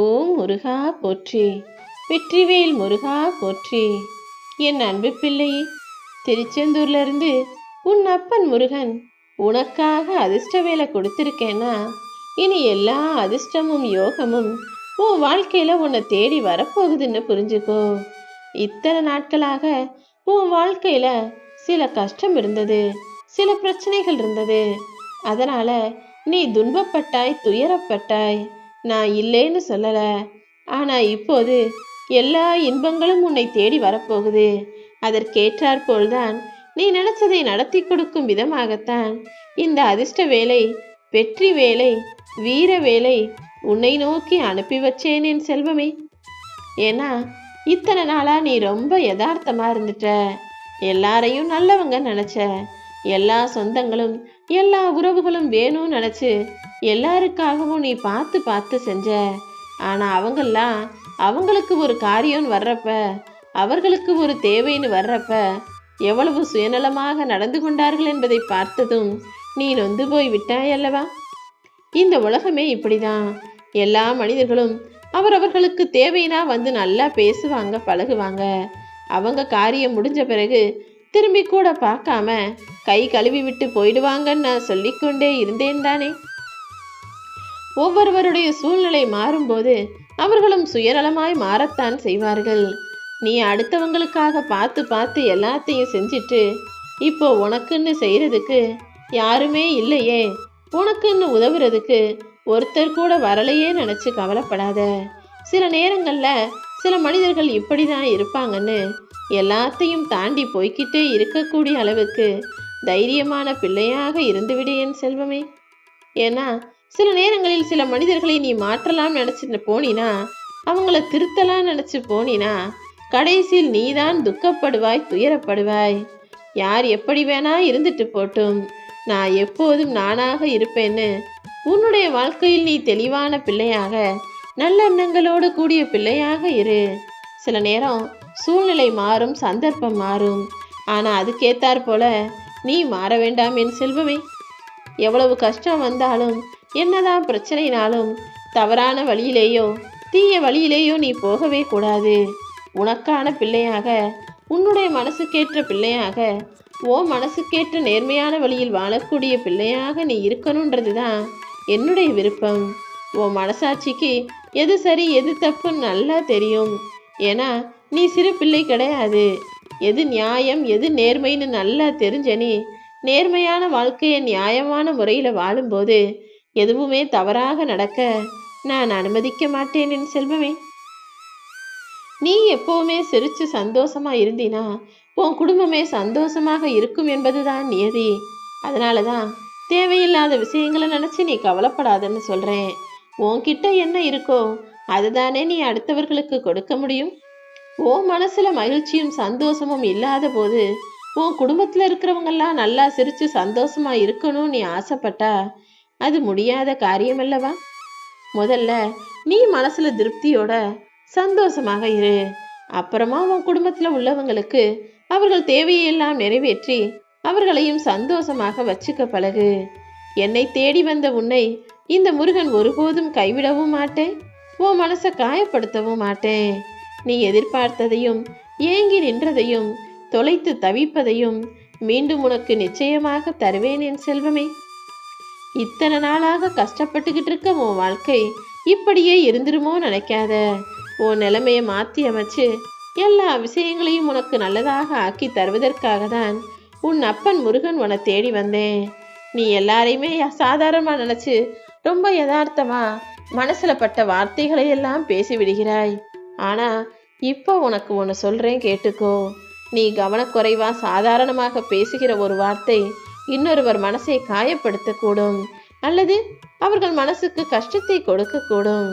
ஓம் முருகா போற்றி வெற்றிவேல் முருகா போற்றி. என் அன்பு பிள்ளை திருச்செந்தூர்லேருந்து உன் அப்பன் முருகன் உனக்காக அதிர்ஷ்ட வேலை கொடுத்துருக்கேன்னா இனி எல்லா அதிர்ஷ்டமும் யோகமும் உன் வாழ்க்கையில் உன்னை தேடி வரப்போகுதுன்னு புரிஞ்சுக்கோ. இத்தனை நாட்களாக உன் வாழ்க்கையில் சில கஷ்டம் இருந்தது சில பிரச்சனைகள் இருந்தது. அதனால் நீ துன்பப்பட்டாய் துயரப்பட்டாய். நான் இல்லைன்னு சொல்லலை. ஆனால் இப்போது எல்லா இன்பங்களும் உன்னை தேடி வரப்போகுது. அதற்கேற்றாற்போல்தான் நீ நினைச்சதை நடத்தி கொடுக்கும் விதமாகத்தான். இந்த அதிர்ஷ்ட வேலை வெற்றி வேலை வீர வேலை உன்னை நோக்கி அனுப்பி வச்சேன் என் செல்வமே. ஏன்னா இத்தனை நாளா நீ ரொம்ப யதார்த்தமா இருந்துட்ட. எல்லாரையும் நல்லவங்க நினைச்ச எல்லா சொந்தங்களும் எல்லா உறவுகளும் வேணும்னு நினச்சி எல்லாருக்காகவும் நீ பார்த்து பார்த்து செஞ்ச. ஆனால் அவங்கெல்லாம் அவங்களுக்கு ஒரு காரியம்னு வர்றப்ப அவர்களுக்கு ஒரு தேவைன்னு வர்றப்ப எவ்வளவு சுயநலமாக நடந்து கொண்டார்கள் என்பதை பார்த்ததும் நீ நொந்து போய் விட்டாய் அல்லவா? இந்த உலகமே இப்படிதான். எல்லா மனிதர்களும் அவரவர்களுக்கு தேவைனா வந்து நல்லா பேசுவாங்க பழகுவாங்க. அவங்க காரியம் முடிஞ்ச பிறகு திரும்பி கூட பார்க்காம கை கழுவி விட்டு போயிடுவாங்கன்னு நான் சொல்லிக்கொண்டே இருந்தேன் தானே. ஒவ்வொருவருடைய சூழ்நிலை மாறும்போது அவர்களும் சுயநலமாய் மாறத்தான் செய்வார்கள். நீ அடுத்தவங்களுக்காக பார்த்து பார்த்து எல்லாத்தையும் செஞ்சிட்டு இப்போ உனக்குன்னு செய்யறதுக்கு யாருமே இல்லையே. உனக்குன்னு உதவுறதுக்கு ஒருத்தர் கூட வரலையே நினைச்சு கவலைப்படாத. சில நேரங்கள்ல சில மனிதர்கள் இப்படி தான் இருப்பாங்கன்னு எல்லாத்தையும் தாண்டி போய்க்கிட்டே இருக்கக்கூடிய அளவுக்கு தைரியமான பிள்ளையாக இருந்துவிடு என் செல்வமே. ஏன்னா சில நேரங்களில் சில மனிதர்களை நீ மாற்றலாம் நினச்சிட்டு போனினா அவங்கள திருத்தலாம் நினச்சி போனினா கடைசியில் நீதான் துக்கப்படுவாய் துயரப்படுவாய். யார் எப்படி வேணா இருந்துட்டு போட்டும். நான் எப்போதும் நானாக இருப்பேன்னு உன்னுடைய வாழ்க்கையில் நீ தெளிவான பிள்ளையாக நல்லெண்ணங்களோடு கூடிய பிள்ளையாக இரு. சில நேரம் சூழ்நிலை மாறும் சந்தர்ப்பம் மாறும். ஆனால் அதுக்கேத்தார் போல நீ மாற வேண்டாம் என் செல்வமே. எவ்வளவு கஷ்டம் வந்தாலும் என்னதான் பிரச்சனைனாலும் தவறான வழியிலேயோ தீய வழியிலேயோ நீ போகவே கூடாது. உனக்கான பிள்ளையாக உன்னுடைய மனசுக்கேற்ற பிள்ளையாக ஓ மனசுக்கேற்ற நேர்மையான வழியில் வாழக்கூடிய பிள்ளையாக நீ இருக்கணுன்றது தான் என்னுடைய விருப்பம். உன் மனசாட்சிக்கு எது சரி எது தப்புன்னு நல்லா தெரியும். ஏன்னா நீ சிறு பிள்ளை கிடையாது. எது நியாயம் எது நேர்மைன்னு நல்லா தெரிஞ்ச நீ நேர்மையான வாழ்க்கையை நியாயமான முறையில் வாழும்போது எதுவுமே தவறாக நடக்க நான் அனுமதிக்க மாட்டேன் என் செல்வமே. நீ எப்போவுமே சிரித்து சந்தோஷமாக இருந்தினா உன் குடும்பமே சந்தோஷமாக இருக்கும் என்பதுதான் நியதி. அதனால தான் தேவையில்லாத விஷயங்களை நினச்சி நீ கவலைப்படாதன்னு சொல்கிறேன் உன்கிட்ட என்ன இருக்கோ அதுதானே நீ அடுத்தவர்களுக்கு கொடுக்க முடியும். உன் மனசுல மகிழ்ச்சியும் சந்தோஷமும் இல்லாத போது உன் குடும்பத்துல இருக்கிறவங்கெல்லாம் நல்லா சிரிச்சு சந்தோஷமா இருக்கணும்னு நீ ஆசைப்பட்டா அது முடியாத காரியம் அல்லவா முதல்ல நீ மனசுல திருப்தியோட சந்தோஷமாக இரு. அப்புறமா உன் குடும்பத்துல உள்ளவங்களுக்கு அவர்கள் தேவையெல்லாம் நிறைவேற்றி அவர்களையும் சந்தோஷமாக வச்சுக்க பழகு. என்னை தேடி வந்த உன்னை இந்த முருகன் ஒருபோதும் கைவிடவும் மாட்டேன். உன் மனசை காயப்படுத்தவும் மாட்டேன். நீ எதிர்பார்த்ததையும் ஏங்கி நின்றதையும் தொலைத்து தவிப்பதையும் மீண்டும் உனக்கு நிச்சயமாக தருவேன் என் செல்வமே. இத்தனை நாளாக கஷ்டப்பட்டுக்கிட்டு இருக்க உன் வாழ்க்கை இப்படியே இருந்துருமோ நினைக்காத. உன் நிலைமையை மாற்றி அமைச்சு எல்லா விஷயங்களையும் உனக்கு நல்லதாக ஆக்கி தருவதற்காக தான் உன் அப்பன் முருகன் உன்னை தேடி வந்தேன். நீ எல்லாரையுமே சாதாரணமாக நினச்சி ரொம்ப யதார்த்தமா மனசுல பட்ட வார்த்தைகளை எல்லாம் பேசி விடுகிறாய் ஆனா இப்போ உனக்கு ஒன்று சொல்றேன் கேட்டுக்கோ. நீ கவனக்குறைவா சாதாரணமாக பேசுகிற ஒரு வார்த்தை இன்னொருவர் மனசை காயப்படுத்தக்கூடும். அல்லது அவர்கள் மனசுக்கு கஷ்டத்தை கொடுக்கக்கூடும்.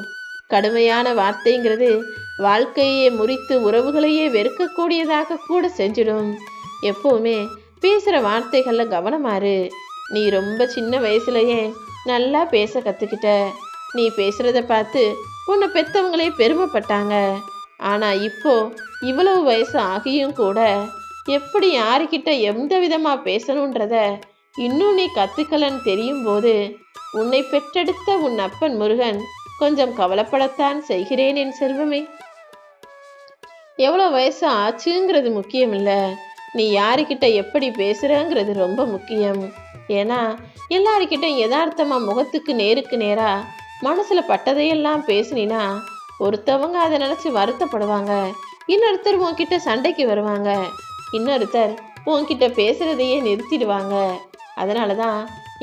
கடுமையான வார்த்தைங்கிறது வாழ்க்கையே முறித்து உறவுகளையே வெறுக்கக்கூடியதாக கூட செஞ்சிடும். எப்பவுமே பேசுகிற வார்த்தைகளில் கவனமாறு. நீ ரொம்ப சின்ன வயசுலயே நல்லா பேச கற்றுக்கிட்ட நீ பேசுகிறத பார்த்து உன்னை பெற்றவங்களே பெருமைப்பட்டாங்க. ஆனால் இப்போ இவ்வளவு வயசு ஆகியும் கூட எப்படி யாருக்கிட்ட எந்த விதமாக பேசணுன்றத இன்னும் நீ கற்றுக்கலன்னு தெரியும் போது உன்னை பெற்றெடுத்த உன் அப்பன் முருகன் கொஞ்சம் கவலைப்படத்தான் செய்கிறேன் என் செல்வமே. எவ்வளோ வயசு ஆச்சுங்கிறது முக்கியம் இல்லை நீ யாருக்கிட்ட எப்படி பேசுகிறங்கிறது ரொம்ப முக்கியம். ஏன்னா எல்லாருக்கிட்டும் யதார்த்தமாக முகத்துக்கு நேருக்கு நேராக மனசில் பட்டதையெல்லாம் பேசுனீன்னா ஒருத்தவங்க அதை நினச்சி வருத்தப்படுவாங்க. இன்னொருத்தர் உன்கிட்ட சண்டைக்கு வருவாங்க. இன்னொருத்தர் உன்கிட்ட பேசுகிறதையே நிறுத்திடுவாங்க. அதனால தான்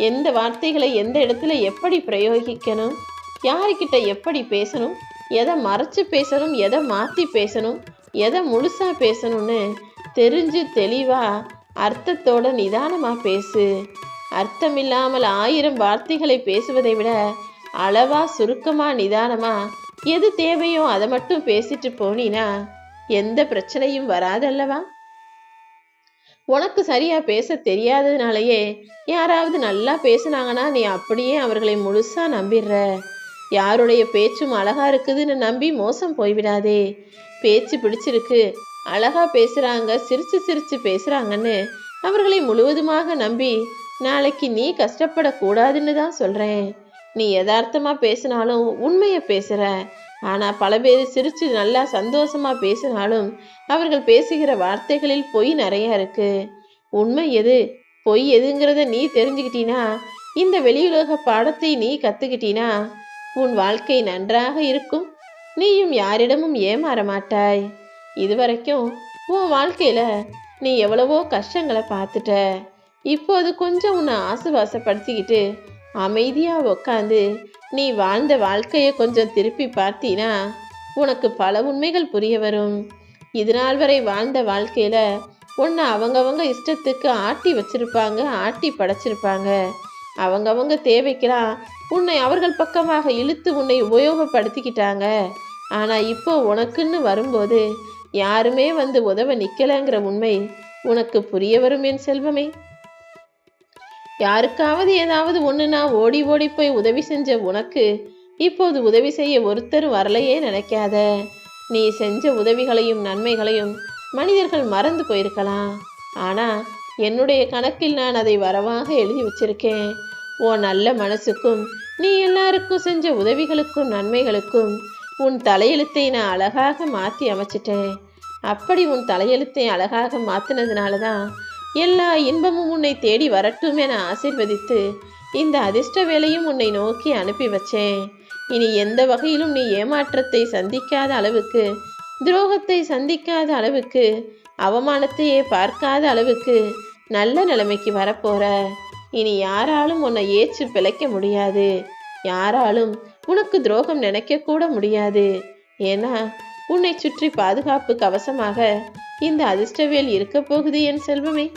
எந்த வார்த்தைகளை எந்த இடத்துல எப்படி பிரயோகிக்கணும் யாருக்கிட்ட எப்படி பேசணும் எதை மறைச்சு பேசணும் எதை மாற்றி பேசணும் எதை முழுசாக பேசணும்னு தெரிஞ்சு தெளிவாக அர்த்தத்தோட நிதானமாக பேசு. அர்த்தமில்லாமல் ஆயிரம் வார்த்தைகளை பேசுவதை விட அளவா சுருக்கமா நிதானமா எது தேவையோ அதை மட்டும் பேசிட்டு போனீனா எந்த பிரச்சனையும் வராதல்லவா? உனக்கு சரியா பேச தெரியாததுனாலயே யாராவது நல்லா பேசுனாங்கன்னா நீ அப்படியே அவர்களை முழுசா நம்பிடுற. யாருடைய பேச்சும் அழகா இருக்குதுன்னு நம்பி மோசம் போய்விடாதே. பேச்சு பிடிச்சிருக்கு அழகா பேசுறாங்க சிரிச்சு சிரிச்சு பேசுறாங்கன்னு அவர்களை முழுவதுமாக நம்பி நாளைக்கு நீ கஷ்டப்படக்கூடாதுன்னு தான் சொல்கிறேன் நீ யதார்த்தமாக பேசினாலும் உண்மையை பேசுகிற ஆனால் பல பேர் சிரிச்சு நல்லா சந்தோஷமாக பேசினாலும் அவர்கள் பேசுகிற வார்த்தைகளில் பொய் நிறையா இருக்குது உண்மை எது? பொய் எதுங்கிறத நீ தெரிஞ்சுக்கிட்டீனா இந்த வெளியுலக பாடத்தை நீ கத்துக்கிட்டீனா உன் வாழ்க்கை நன்றாக இருக்கும். நீயும் யாரிடமும் ஏமாற மாட்டாய். இதுவரைக்கும் உன் வாழ்க்கையில் நீ எவ்வளவோ கஷ்டங்களை பார்த்துட்ட. இப்போது கொஞ்சம் உன்னை ஆசுவாசப்படுத்திக்கிட்டு அமைதியாக உக்காந்து நீ வாழ்ந்த வாழ்க்கையை கொஞ்சம் திருப்பி பார்த்தீனா உனக்கு பல உண்மைகள் புரிய வரும். இது நாள் வரை வாழ்ந்த வாழ்க்கையில் உன்னை அவங்கவங்க இஷ்டத்துக்கு ஆட்டி வச்சிருப்பாங்க ஆட்டி படைச்சிருப்பாங்க. அவங்கவங்க தேவைக்கெல்லாம் உன்னை அவர்கள் பக்கமாக இழுத்து உன்னை உபயோகப்படுத்திக்கிட்டாங்க. ஆனால் இப்போ உனக்குன்னு வரும்போது யாருமே வந்து உதவ நிற்கலைங்கிற உண்மை உனக்கு புரிய வரும் என் செல்வமே. யாருக்காவது ஏதாவது ஒண்ணுனா ஓடி ஓடி போய் உதவி செஞ்ச உனக்கு இப்போது உதவி செய்ய ஒருத்தர் வரலையே நினைக்காத. நீ செஞ்ச உதவிகளையும் நன்மைகளையும் மனிதர்கள் மறந்து போயிருக்கலாம். ஆனா என்னுடைய கணக்கில் நான் அதை வரவாக எழுதி வச்சிருக்கேன். ஓ நல்ல மனசுக்கும் நீ எல்லாருக்கும் செஞ்ச உதவிகளுக்கும் நன்மைகளுக்கும் உன் தலையெழுத்தை நான் அழகாக மாற்றி அமைச்சிட்டேன். அப்படி உன் தலையெழுத்தை அழகாக மாற்றினதுனால தான் எல்லா இன்பமும் உன்னை தேடி வரட்டும் என ஆசிர்வதித்து இந்த அதிர்ஷ்ட வேலையும் உன்னை நோக்கி அனுப்பி வச்சேன். இனி எந்த வகையிலும் நீ ஏமாற்றத்தை சந்திக்காத அளவுக்கு துரோகத்தை சந்திக்காத அளவுக்கு அவமானத்தையே பார்க்காத அளவுக்கு நல்ல நிலைமைக்கு வரப்போற. இனி யாராலும் உன்னை ஏற்று பிழைக்க முடியாது. யாராலும் உனக்கு துரோகம் நினைக்க கூட முடியாது. ஏன்னா உன்னை சுற்றி பாதுகாப்பு கவசமாக இந்த அதிர்ஷ்டவேல் இருக்கப் போகுது என் செல்வமே.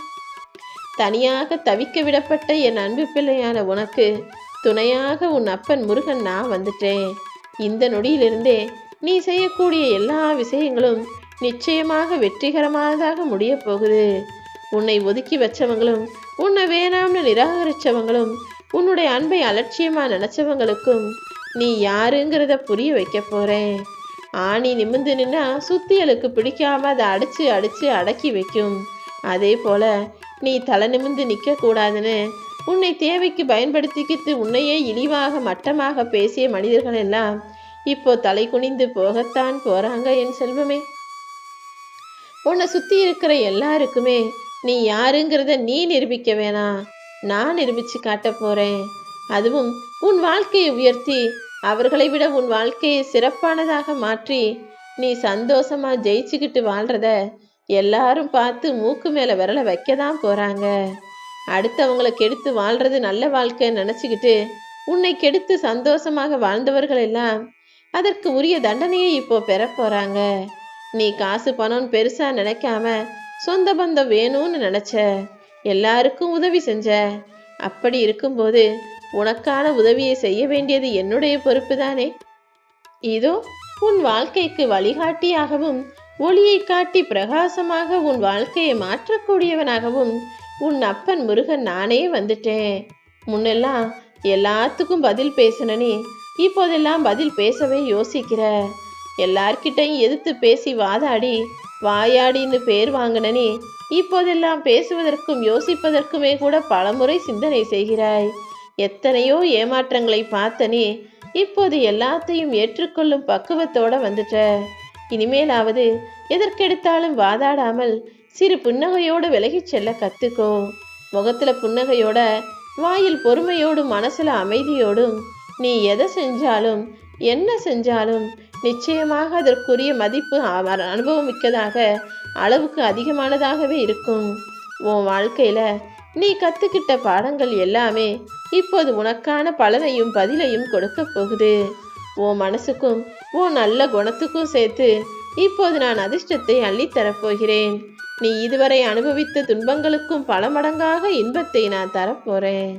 தனியாக தவிக்க விடப்பட்ட என் அன்பு பிள்ளையான உனக்கு துணையாக உன் அப்பன் முருகன் நான் வந்துட்டேன். இந்த நொடியிலிருந்தே நீ செய்யக்கூடிய எல்லா விஷயங்களும் நிச்சயமாக வெற்றிகரமானதாக முடிய போகுது. உன்னை ஒதுக்கி வச்சவங்களும் உன்னை வேணாம்னு நிராகரிச்சவங்களும் உன்னுடைய அன்பை அலட்சியமாக நினச்சவங்களுக்கும் நீ யாருங்கிறத புரிய வைக்க போகிறேன் ஆணி நிமிந்து நின்னா சுத்தியலுக்கு பிடிக்காம அதை அடிச்சு அடிச்சு அடக்கி வைக்கும். அதே போல நீ தலை நிமிந்து நிற்க கூடாதுன்னு உன்னை தேவைக்கு பயன்படுத்திக்கிட்டு உன்னையே இழிவாக மட்டமாக பேசிய மனிதர்கள் எல்லாம் இப்போ தலை குனிந்து போகத்தான் போறாங்க என் செல்வமே. உன்னை சுத்தி இருக்கிற எல்லாருக்குமே நீ யாருங்கிறத நீ நிரூபிக்க வேணாம். நான் நிரூபிச்சு காட்ட போறேன். அதுவும் உன் வாழ்க்கையை உயர்த்தி அவர்களை விட உன் வாழ்க்கையை சிறப்பானதாக மாற்றி நீ சந்தோஷமா ஜெயிச்சுக்கிட்டு வாழ்றத எல்லாரும் பார்த்து மூக்கு மேல விரல வைக்க தான் போறாங்க. அடுத்தவங்களை கெடுத்து வாழ்றது நல்ல வாழ்க்கைன்னு நினச்சிக்கிட்டு உன்னை கெடுத்து சந்தோஷமாக வாழ்ந்தவர்கள் எல்லாம் அதற்கு உரிய தண்டனையை இப்போ பெற போறாங்க. நீ காசு பணம் பெருசா நினைக்காம சொந்த பந்தம் வேணும்னு நினைச்ச எல்லாருக்கும் உதவி செஞ்ச அப்படி இருக்கும்போது உனக்கான உதவியை செய்ய வேண்டியது என்னுடைய பொறுப்பு தானே இதோ உன் வாழ்க்கைக்கு வழிகாட்டியாகவும் ஒளியை காட்டி பிரகாசமாக உன் வாழ்க்கையை மாற்றக்கூடியவனாகவும் உன் அப்பன் முருகன் நானே வந்துட்டேன். முன்னெல்லாம் எல்லாத்துக்கும் பதில் பேசின இப்போதெல்லாம் பதில் பேசவே யோசிக்கிற. எல்லார்கிட்டையும் எதிர்த்து பேசி வாதாடி வாயாடின்னு பேர் வாங்கினனே இப்போதெல்லாம் பேசுவதற்கும் யோசிப்பதற்குமே கூட பலமுறை சிந்தனை செய்கிறாய். எத்தனையோ ஏமாற்றங்களை பார்த்தனே இப்போது எல்லாத்தையும் ஏற்றுக்கொள்ளும் பக்குவத்தோட வந்துட்ட. இனிமேலாவது எதற்கெடுத்தாலும் வாதாடாமல் சிறு புன்னகையோடு விலகிச் செல்ல கத்துக்கோ. முகத்துல புன்னகையோட வாயில் பொறுமையோடும் மனசுல அமைதியோடும் நீ எதை செஞ்சாலும் என்ன செஞ்சாலும் நிச்சயமாக அதற்குரிய மதிப்பு அனுபவம் அனுபவமிக்கதாக அளவுக்கு அதிகமானதாகவே இருக்கும். உன் வாழ்க்கையில நீ கத்துக்கிட்ட பாடங்கள் எல்லாமே இப்போது உனக்கான பலனையும் பதிலையும் கொடுக்க போகுது. உன் மனசுக்கும் உன் நல்ல குணத்துக்கும் சேர்த்து இப்போது நான் அதிர்ஷ்டத்தை அள்ளித்தரப்போகிறேன் நீ இதுவரை அனுபவித்த துன்பங்களுக்கும் பல மடங்காக இன்பத்தை நான் தரப்போறேன்.